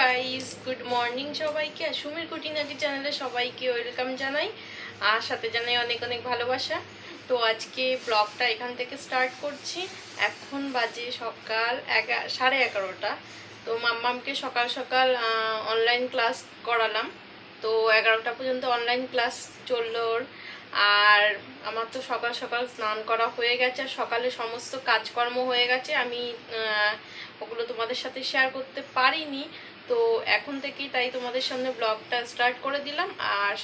Guys good morning সবাইকে, আর সুমির কুটিনাকি চ্যানেলে সবাইকে ওয়েলকাম জানাই, আর সাথে জানাই অনেক অনেক ভালোবাসা। তো আজকে ব্লগটা এখান থেকে স্টার্ট করছি। এখন বাজে সকাল এগা, সাড়ে এগারোটা। তো মাম্মামকে সকাল সকাল অনলাইন ক্লাস করালাম। তো এগারোটা পর্যন্ত অনলাইন ক্লাস চলল আর আমার তো সকাল সকাল স্নান করা হয়ে গেছে, আর সকালে সমস্ত কাজকর্ম হয়ে গেছে। আমি ওগুলো তোমাদের সাথে শেয়ার করতে পারিনি। তো এখন থেকেই তাই তোমাদের সামনে ব্লগটা স্টার্ট করে দিলাম। আর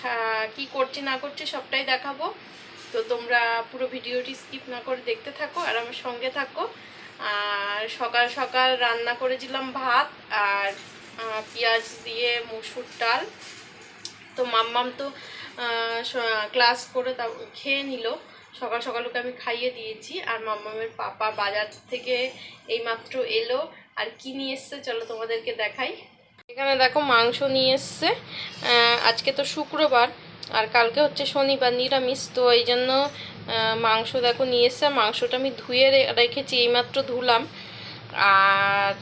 কি করছি না করছি সবটাই দেখাবো। তো তোমরা পুরো ভিডিওটি স্কিপ না করে দেখতে থাকো আর আমার সঙ্গে থাকো। আর সকাল সকাল রান্না করেছিলাম ভাত আর পেঁয়াজ দিয়ে মুসুর ডাল। তো মাম্মাম তো ক্লাস করে তা খেয়ে নিল। সকাল সকাল ওকে আমি খাইয়ে দিয়েছি আর মাম্মামের পাপা বাজার থেকে এইমাত্র এলো। আর কি নিয়ে এসছে চলো তোমাদেরকে দেখাই। এখানে দেখো মাংস নিয়ে এসছে। আজকে তো শুক্রবার, আর কালকে হচ্ছে শনিবার, নিরামিষ। তো এই জন্য মাংস দেখো নিয়ে এসছে। মাংসটা আমি ধুয়ে রেখেছি, এইমাত্র ধুলাম। আর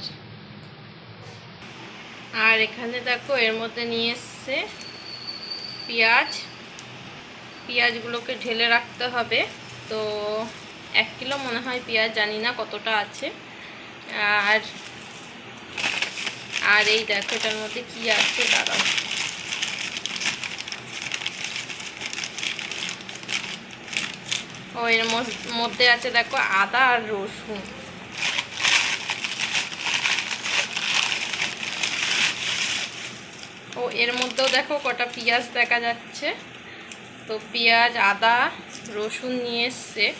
আর এখানে দেখো এর মধ্যে নিয়ে এসছে পেঁয়াজ। পেঁয়াজগুলোকে ঢেলে রাখতে হবে। তো এক কিলো মনে হয় পেঁয়াজ, জানি না কতটা আছে। আর আর এই দেখো, এটার মধ্যে কি আছে? দাঁড়াও। ও, এর মধ্যে- আছে দেখো আদা আর রসুন। ও, এর মধ্যেও দেখো কটা পেঁয়াজ দেখা যাচ্ছে। তো পেঁয়াজ, আদা, রসুন নিয়ে এসছে।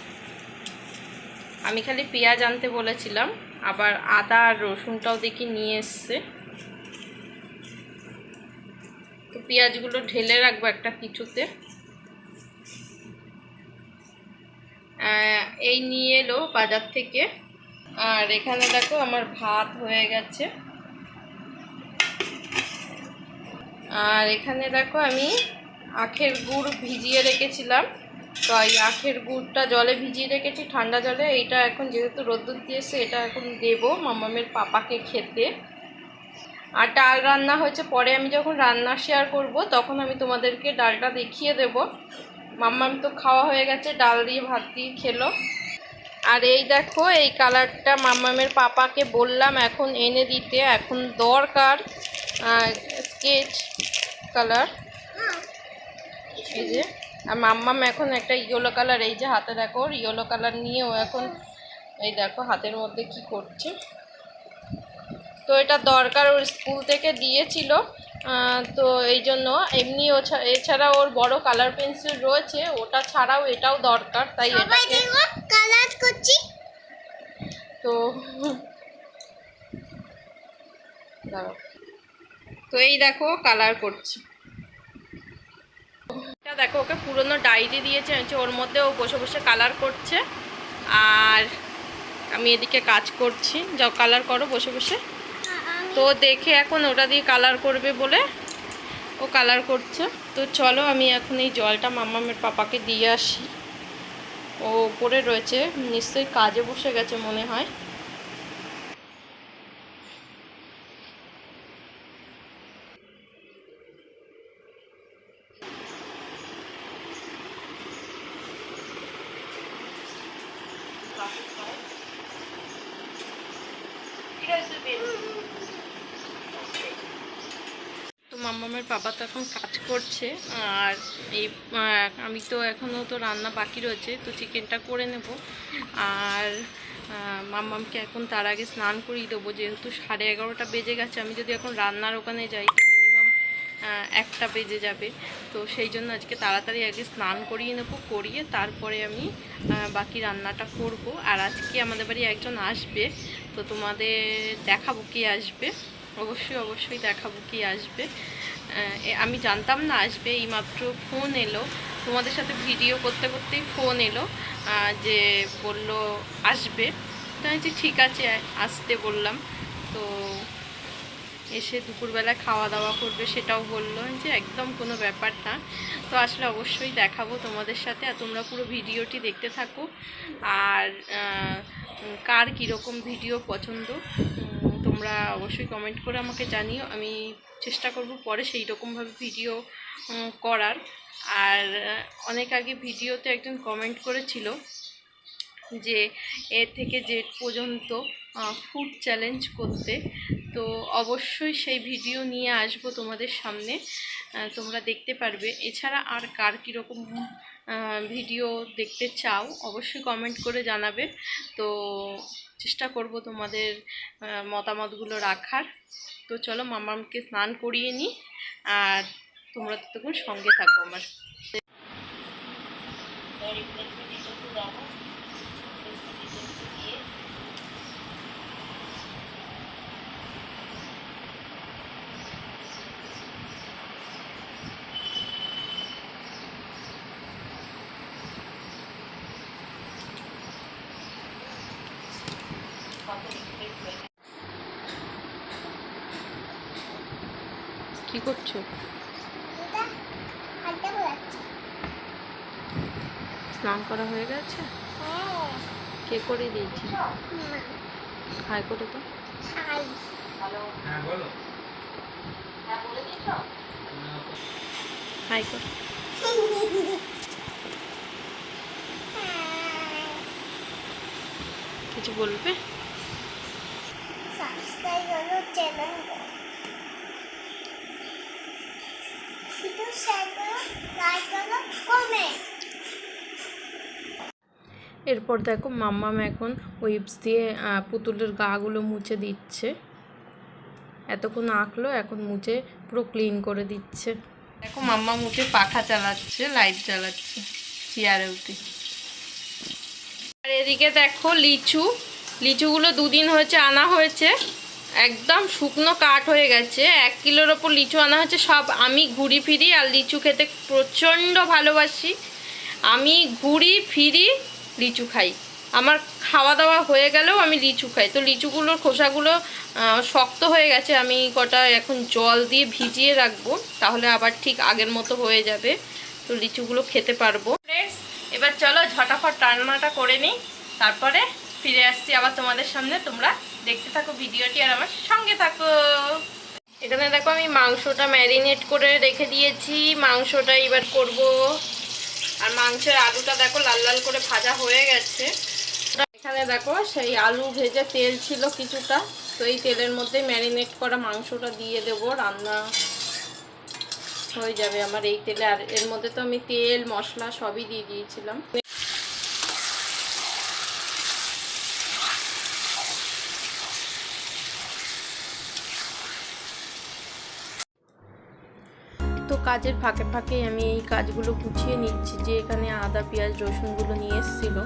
আমি খালি পেঁয়াজ আনতে বলেছিলাম, আবার আদা আর রসুনটাও দেখি নিয়ে এসছে তো পেঁয়াজগুলো ঢেলে রাখব একটা কিছুতে এই নিয়ে এলো বাজার থেকে। আর এখানে দেখো আমার ভাত হয়ে গেছে। আর এখানে দেখো আমি আখের গুড় ভিজিয়ে রেখেছিলাম। তো এই আখের গুড়টা জলে ভিজিয়ে রেখেছি, ঠান্ডা জলে। এইটা এখন যেহেতু রোদ্দুর দিয়েছে, এটা এখন দেবো মামামের পাপাকে খেতে। আর ডাল রান্না হয়েছে, পরে আমি যখন রান্না শেয়ার করব, তখন আমি তোমাদেরকে ডালটা দেখিয়ে দেব। মাম্মাম তো খাওয়া হয়ে গেছে, ডাল দিয়ে ভাত দিয়ে খেলো। আর এই দেখো, এই কালারটা মাম্মামের পাপাকে বললাম এখন এনে দিতে। এখন দরকার স্কেচ কালার এই যে, আর মাম্মাম এখন একটা ইয়েলো কালার এই যে হাতে দেখো ইয়েলো কালার নিয়েও এখন, এই দেখো হাতের মধ্যে কি করছে। তো এটা দরকার ওর স্কুল থেকে দিয়েছিল তো এই জন্য এমনি ও এছাড়া ওর বড় কালার পেন্সিল রয়েছে ওটা ছাড়াও এটাও দরকার তাই এটাকে কালার করছি। তো দাঁড়াও। তো এই দেখো কালার করছি। এটা দেখো ওকে পুরনো ডায়েরি দিয়েছে হচ্ছে ওর মধ্যে ও বসে বসে কালার করছে আর আমি এদিকে কাজ করছি যাও কালার করো বসে বসে। তো দেখে এখন ওটা দিয়ে কালার করবে বলে ও কালার করছে। তো চলো আমি এখন এই জলটা মাম্মামের পাপাকে দিয়ে আসি। ও উপরে রয়েছে, নিশ্চয়ই কাজে বসে গেছে মনে হয়। তো মাম্মামের বাবা তো এখন কাজ করছে আর এই আমি তো এখনও তো রান্না বাকি রয়েছে তো চিকেনটা করে নেব। আর আহ, মাম্মামকে এখন তার আগে স্নান করিয়ে দেবো যেহেতু সাড়ে এগারোটা বেজে গেছে আমি যদি এখন রান্নার ওখানে যাই তো মিনিমাম একটা বেজে যাবে। তো সেই জন্য আজকে তাড়াতাড়ি আগে স্নান করিয়ে নেব করিয়ে তারপরে আমি বাকি রান্নাটা করব। আর আজকে আমাদের বাড়ি একজন আসবে তো তোমাদের দেখাবো কে আসবে। অবশ্যই অবশ্যই দেখাবো কি আসবে। আমি জানতাম না আসবে এইমাত্র ফোন এলো। তোমাদের সাথে ভিডিও করতে করতেই ফোন এলো যে বলল আসবে। তো আমি বলছি, ঠিক আছে আসতে বললাম। তো এসে দুপুরবেলা খাওয়া দাওয়া করবে সেটাও বলল যে একদম কোনো ব্যাপার না। তো আসলে অবশ্যই দেখাবো তোমাদের সাথে আর তোমরা পুরো ভিডিওটি দেখতে থাকো। আর কার কীরকম ভিডিও পছন্দ? তোমরা অবশ্যই কমেন্ট করে আমাকে জানিও। আমি চেষ্টা করব পরে সেই রকমভাবে ভিডিও করার। আর অনেক আগে ভিডিওতে একজন কমেন্ট করেছিল যে, এ থেকে জেড পর্যন্ত ফুড চ্যালেঞ্জ করতে, তো অবশ্যই সেই ভিডিও নিয়ে আসব তোমাদের সামনে। তোমরা দেখতে পারবে। এছাড়া আর কার কীরকম ভিডিও দেখতে চাও, অবশ্যই কমেন্ট করে জানাবে। তো চেষ্টা করব তোমাদের মতামতগুলো রাখার। তো চলো মামামকে স্নান করিয়ে নিই, আর তোমরা তো তখন সঙ্গে থাকো আমার। করছ? স্নান করা হয়ে গেছে? কে করে দিয়েছি? হাই করে তো হাই কর। কিছু বলবে? সাবস্ক্রাইব করো চ্যানেল ভিডিও শেয়ার করো লাইক করো কমেন্ট এরপর দেখো মাম্মাম এখন উইপস দিয়ে পুতুলের গাগুলো মুছে দিচ্ছে। এতক্ষণ আঁকলো, এখন মুছে পুরো ক্লিন করে দিচ্ছে। দেখো মাম্মা মুখে পাখা চালাচ্ছে লাইট চালাচ্ছে চেয়ারে উঠে। আর এদিকে দেখো লিচু। লিচুগুলো দুদিন হয়েছে, আনা হয়েছে। একদম শুকনো কাঠ হয়ে গেছে। এক কিলোর ওপর লিচু আনা হচ্ছে। সব আমি ঘুরি ফিরি আর লিচু খেতে প্রচণ্ড ভালোবাসি। আমি ঘুরি ফিরি, লিচু খাই। আমার খাওয়া দাওয়া হয়ে গেলেও আমি লিচু খাই। তো লিচুগুলোর খোসাগুলো শক্ত হয়ে গেছে। আমি কটা এখন জল দিয়ে ভিজিয়ে রাখব। তাহলে আবার ঠিক আগের মতো হয়ে যাবে। তো লিচুগুলো খেতে পারব। এবার চলো ঝটাফট রান্নাটা করে নিই। তারপরে ফিরে আসছি আবার তোমাদের সামনে। তোমরা দেখতে থাকো ভিডিওটি আর আমার সঙ্গে থাকো। এখানে দেখো আমি মাংসটা ম্যারিনেট করে রেখে দিয়েছি। মাংসটা এবার করব। আর মাংসের আলুটা দেখো লাল লাল করে ভাজা হয়ে গেছে। এখানে দেখো সেই আলু ভেজে তেল ছিল কিছুটা। তো এই তেলের মধ্যে ম্যারিনেট করা মাংসটা দিয়ে দেবো। রান্না হয়ে যাবে আমার এই তেলে। আর এর মধ্যে তো আমি তেল, মশলা সবই দিয়ে দিয়েছিলাম। তো কাজের ফাঁকে ফাঁকে আমি এই কাজগুলো গুছিয়ে নিচ্ছি, যে এখানে আদা, পেঁয়াজ, রসুনগুলো নিয়ে এসেছিল।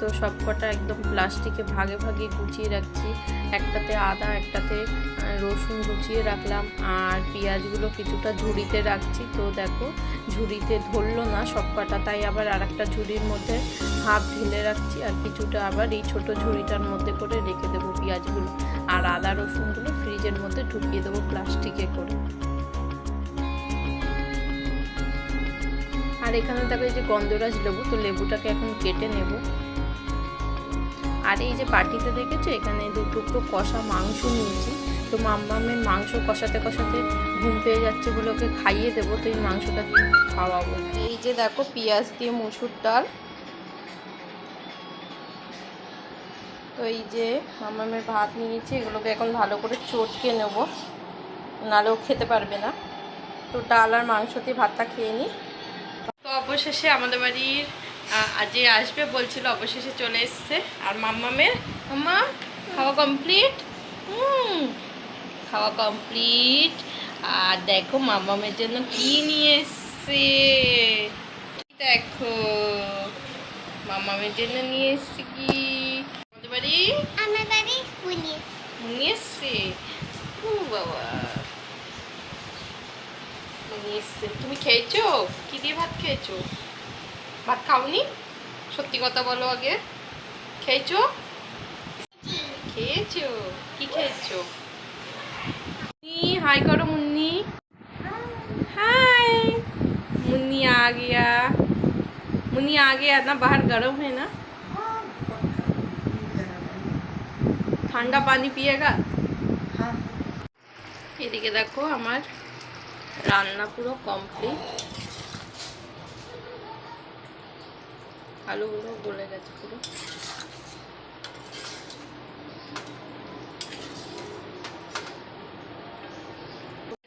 তো সব কটা একদম প্লাস্টিকে ভাগে ভাগে গুছিয়ে রাখছি। একটাতে আদা, একটাতে রসুন গুছিয়ে রাখলাম। আর পেঁয়াজগুলো কিছুটা ঝুড়িতে রাখছি। তো দেখো, ঝুড়িতে ধরলো না সব কটা তাই আবার আর একটা ঝুড়ির মধ্যে হাফ ঢেলে রাখছি। আর কিছুটা আবার এই ছোট ঝুড়িটার মধ্যে করে রেখে দেবো পেঁয়াজগুলো। আর আদা, রসুনগুলো ফ্রিজের মধ্যে ঢুকিয়ে দেবো প্লাস্টিকে করে। এখানে দেখো এই যে গন্ধরাজ লেবু, তো লেবুটাকে এখন কেটে নেব। আর এই যে বাটিতে দেখেছ, এখানে দু টুকরো কষা মাংস নিয়েছি। তো মাম্মামের মাংস কষাতে কষাতে ঘুম পেয়ে যাচ্ছে বলে ওকে খাইয়ে দেবো, তো এই মাংসটা দিয়ে খাওয়াবো। এই যে দেখো পেঁয়াজ দিয়ে মুসুর ডাল। তো এই যে মাম্মামের ভাত নিয়েছি, এগুলোকে এখন ভালো করে চটকে নেব। নাহলেও খেতে পারবে না। তো ডাল আর মাংস দিয়ে ভাতটা খেয়ে নিই। অবশেষে আমাদের বাড়ির যে আসবে বলছিল অবশেষে চলে এসছে। আর মাম্মামের? মাম্মা খাওয়া কমপ্লিট হুম খাওয়া কমপ্লিট আর দেখো মাম্মামের জন্য কি নিয়ে এসছে। দেখো মাম্মামের জন্য নিয়ে এসছে কি? আমাদের বাড়ি? আমার বাড়ি নিয়ে এসছে বাবা। এসছে তুমি খেয়েছো কি দিয়ে ভাত খেয়েছো ভাত খাওনি সত্যি কথা বলো আগে খেয়েছো খেয়েছো কি খেয়েছো मुन्नी हाय करो मुन्नी हाय मुन्नी आ गया मुन्नी आ गया ना बाहर गर्म है ना ठंडा पानी पिएगा এদিকে দেখো আমার রান্না পুরো কমপ্লিট আলুগুলো গলে গেছে পুরো।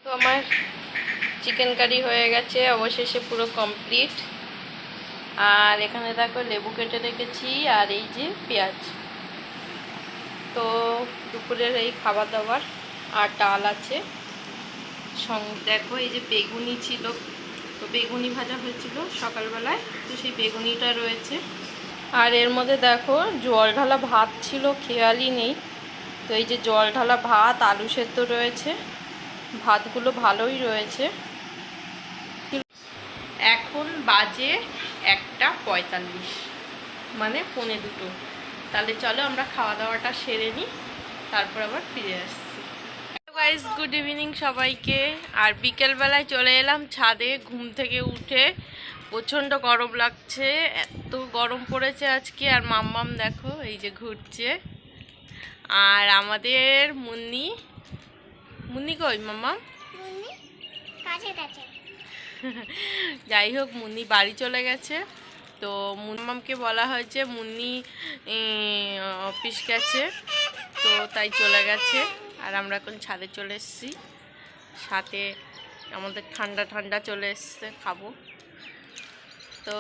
তো আমার চিকেন কারি হয়ে গেছে, অবশেষে পুরো কমপ্লিট আর এখানে দেখো লেবু কেটে রেখেছি, আর এই যে পেঁয়াজ। তো দুপুরের এই খাবার দাবার আর ডাল আছে। দেখো এই যে বেগুনি ছিল। তো বেগুনি ভাজা হয়েছিল সকালবেলায়। তো সেই বেগুনিটা রয়েছে। আর এর মধ্যে দেখো, জল ঢালা ভাত ছিল, খেয়ালই নেই। তো এই যে জল ঢালা ভাত, আলু সেদ্ধ রয়েছে। ভাতগুলো ভালোই রয়েছে। এখন বাজে একটা পঁয়তাল্লিশ মানে পৌনে দুটো। তাহলে চলো আমরা খাওয়া দাওয়াটা সেরে নিই, তারপর আবার ফিরে আসছি। গাইজ গুড ইভিনিং সবাইকে। আর বিকেলবেলায় চলে এলাম ছাদে ঘুম থেকে উঠে। প্রচণ্ড গরম লাগছে এত গরম পড়েছে আজকে। আর মাম্মাম দেখো এই যে ঘুরছে। আর আমাদের মুন্নি। মুন্নি কই মাম্মাম? যাই হোক মুন্নি বাড়ি চলে গেছে। তো মুন্নামকে বলা হয়েছে মুন্নি অফিস গেছে। তো তাই চলে গেছে। আর আমরা এখন ছাদে চলে এসেছি। সাথে আমাদের ঠান্ডা ঠান্ডা চলে এসছে খাব। তো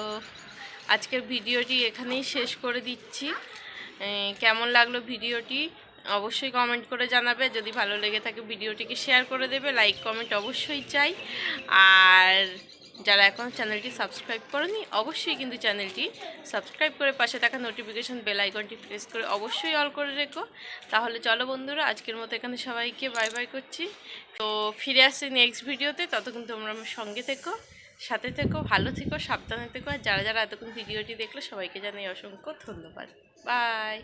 আজকের ভিডিওটি এখানেই শেষ করে দিচ্ছি। কেমন লাগল ভিডিওটি অবশ্যই কমেন্ট করে জানাবে। যদি ভালো লেগে থাকে ভিডিওটিকে শেয়ার করে দেবে লাইক কমেন্ট অবশ্যই চাই। আর যারা এখন চ্যানেলটি সাবস্ক্রাইব করেনি, অবশ্যই কিন্তু চ্যানেলটি সাবস্ক্রাইব করে পাশে থাকা নোটিফিকেশন বেল আইকনটি প্রেস করে অবশ্যই অল করে রেখো। তাহলে চলো বন্ধুরা, আজকের মতো এখানে সবাইকে বাই বাই করছি। তো ফিরে আসছি নেক্সট ভিডিওতে ততক্ষণ তোমরা আমার সঙ্গে থেকো, সাথে থেকো, ভালো থেকো, সাবধানে থেকো, আর যারা যারা এতক্ষণ ভিডিওটি দেখল সবাইকে জানাই অসংখ্য ধন্যবাদ। বাই